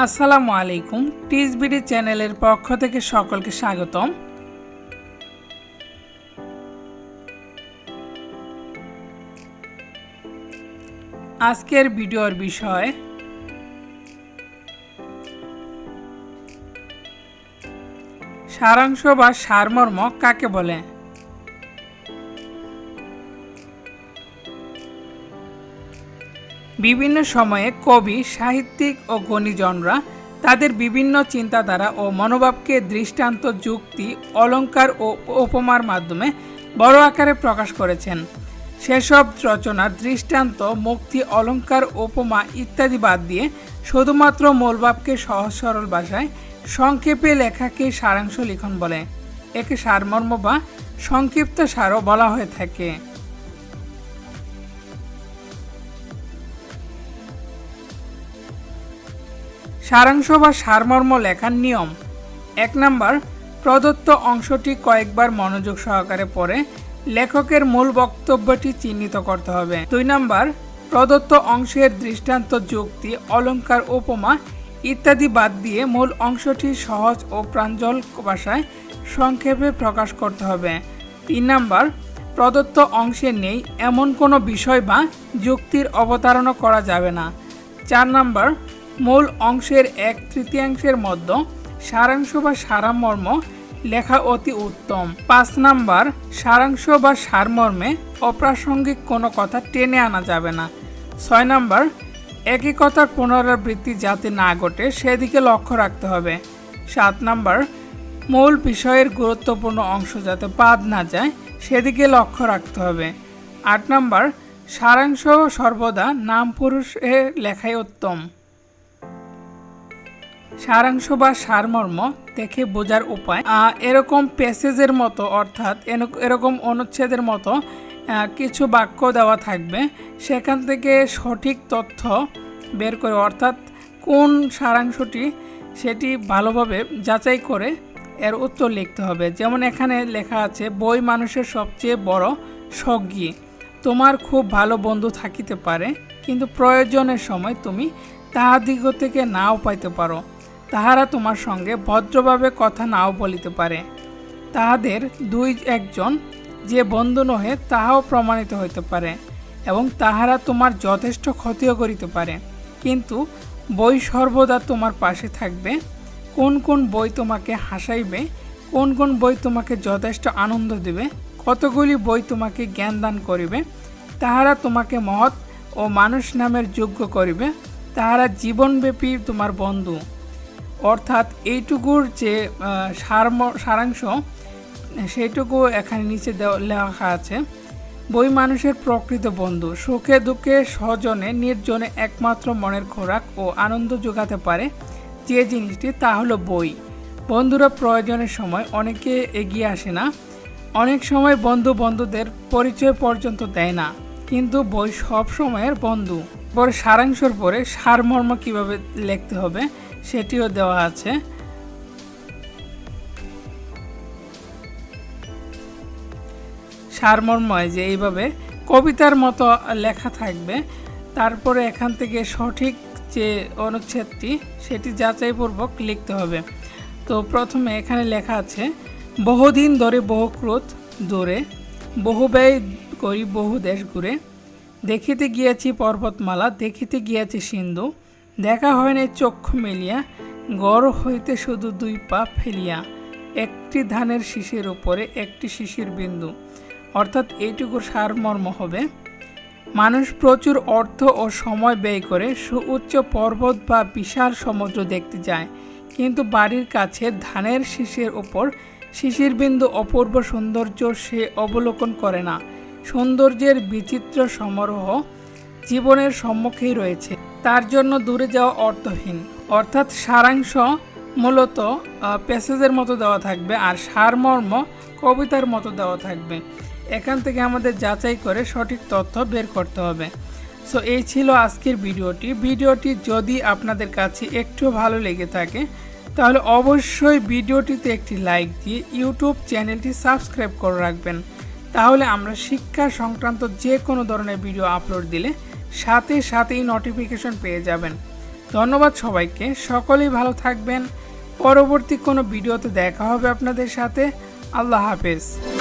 আসসালামু আলাইকুম টিসবিডি চ্যানেলের পক্ষ থেকে সকলকে স্বাগতম। আজকের ভিডিওর বিষয়, সারাংশ বা সারমর্ম কাকে বলে? বিভিন্ন সময়ে কবি, সাহিত্যিক ও গণিজনরা তাদের বিভিন্ন চিন্তাধারা ও মনোভাবকে দৃষ্টান্ত যুক্তি, অলঙ্কার ও উপমার মাধ্যমে বড় আকারে প্রকাশ করেছেন। সেসব রচনার দৃষ্টান্ত, মুক্তি, অলঙ্কার, উপমা ইত্যাদি বাদ দিয়ে শুধুমাত্র মূলভাবকে সহজ সরল ভাষায় সংক্ষেপে লেখাকে সারাংশ লিখন বলে। একে সারমর্ম বা সংক্ষিপ্ত সারও বলা হয়ে থাকে। সারাংশ বা সারমর্ম লেখার নিয়ম। এক নাম্বার, প্রদত্ত অংশটি কয়েকবার মনোযোগ সহকারে পড়ে লেখকের মূল বক্তব্যটি চিহ্নিত করতে হবে। দুই নাম্বার, প্রদত্ত অংশের দৃষ্টান্ত যুক্তি অলঙ্কার উপমা ইত্যাদি বাদ দিয়ে মূল অংশটি সহজ ও প্রাঞ্জল ভাষায় সংক্ষেপে প্রকাশ করতে হবে। তিন নাম্বার, প্রদত্ত অংশে নেই এমন কোনো বিষয় বা যুক্তির অবতারণা করা যাবে না। চার নাম্বার মূল অংশের এক তৃতীয়াংশের মধ্যে সারাংশ বা সারামর্ম লেখা অতি উত্তম। পাঁচ নাম্বার, সারাংশ বা সারমর্মে অপ্রাসঙ্গিক কোনো কথা টেনে আনা যাবে না। ছয় নাম্বার একই কথার পুনরাবৃত্তি যাতে না ঘটে সেদিকে লক্ষ্য রাখতে হবে। সাত নাম্বার, মূল বিষয়ের গুরুত্বপূর্ণ অংশ যাতে বাদ না যায় সেদিকে লক্ষ্য রাখতে হবে। আট নাম্বার, সারাংশ সর্বদা নাম পুরুষে লেখাই উত্তম। সারাংশ বা সারমর্ম দেখে বোঝার উপায় এরকম প্যাসেজের মতো, অর্থাৎ এরকম অনুচ্ছেদের মতো কিছু বাক্য দেওয়া থাকবে। সেখান থেকে সঠিক তথ্য বের করে, অর্থাৎ কোন সারাংশটি সেটি ভালোভাবে যাচাই করে এর উত্তর লিখতে হবে। যেমন এখানে লেখা আছে, বই মানুষের সবচেয়ে বড় সজ্ঞী তোমার খুব ভালো বন্ধু থাকিতে পারে, কিন্তু প্রয়োজনের সময় তুমি তাহাদিগ থেকে নাও পাইতে পারো। তাহারা তোমার সঙ্গে ভদ্রভাবে কথা নাও বলিতে পারে। তাহাদের দুই একজন যে বন্ধু নহে, তাহাও প্রমাণিত হইতে পারে এবং তাহারা তোমার যথেষ্ট ক্ষতিও করিতে পারে। কিন্তু বই সর্বদা তোমার পাশে থাকবে। কোন কোন বই তোমাকে হাসাইবে, কোন কোন বই তোমাকে যথেষ্ট আনন্দ দেবে, কতগুলি বই তোমাকে জ্ঞান দান করিবে, তাহারা তোমাকে মহৎ ও মানুষ নামের যোগ্য করিবে, তাহারা জীবনব্যাপী তোমার বন্ধু। অর্থাৎ এইটুকুর যে সারম, সারাংশ, সেইটুকু এখানে নিচে লেখা আছে, বই মানুষের প্রকৃত বন্ধু। সুখে, দুঃখে স্বজনে নির্জনে একমাত্র মনের খোরাক ও আনন্দ যোগাতে পারে যে জিনিসটি তা হলো বই। বন্ধুরা, প্রয়োজনের সময় অনেকে এগিয়ে আসে না। অনেক সময় বন্ধু বন্ধুদের পরিচয় পর্যন্ত দেয় না। কিন্তু বই সব সময়ের বন্ধু। পরে সারাংশর পরে সারমর্ম কীভাবে লিখতে হবে? সেটিও দেওয়া আছে। সারমর্ময় যে এইভাবে কবিতার মতো লেখা থাকবে, তারপরে এখান থেকে সঠিক যে অনুচ্ছেদটি, সেটি যাচাইপূর্বক লিখতে হবে। তো প্রথমে এখানে লেখা আছে, বহুদিন ধরে বহু ক্রোধ দূরে বহু ব্যয় করি বহু দেশ ঘুরে, দেখিতে গিয়াছি পর্বতমালা, দেখিতে গিয়াছি সিন্ধু দেখা হয় নাই চক্ষু মেলিয়া, গড় হইতে শুধু দুই পা ফেলিয়া, একটি ধানের শিশির উপরে একটি শিশির বিন্দু। অর্থাৎ এইটুকুর সারমর্ম হবে, মানুষ প্রচুর অর্থ ও সময় ব্যয় করে সুউচ্চ পর্বত বা বিশাল সমুদ্র দেখতে যায়, কিন্তু বাড়ির কাছে ধানের শীষের ওপর শিশির বিন্দু অপূর্ব সৌন্দর্য সে অবলোকন করে না। সৌন্দর্যের বিচিত্র সমারোহ জীবনের সম্মুখেই রয়েছে। তার জন্য দূরে যাওয়া অর্থহীন। অর্থাৎ সারাংশ মূলত প্যাসেজের মতো দেওয়া থাকবে আর সারমর্ম কবিতার মতো দেওয়া থাকবে। এখান থেকে আমাদের যাচাই করে সঠিক তথ্য বের করতে হবে। সো এই ছিল আজকের ভিডিওটি। ভিডিওটি যদি আপনাদের কাছে একটু ভালো লেগে থাকে, তাহলে অবশ্যই ভিডিওটিতে একটি লাইক দিয়ে ইউটিউব চ্যানেলটি সাবস্ক্রাইব করে রাখবেন। তাহলে আমরা শিক্ষা সংক্রান্ত যে কোনো ধরনের ভিডিও আপলোড দিলে সাথে সাথেই নোটিফিকেশন পেয়ে যাবেন। ধন্যবাদ সবাইকে, সকলেই ভালো থাকবেন। পরবর্তী কোনো ভিডিওতে দেখা হবে আপনাদের সাথে। আল্লাহ হাফেজ।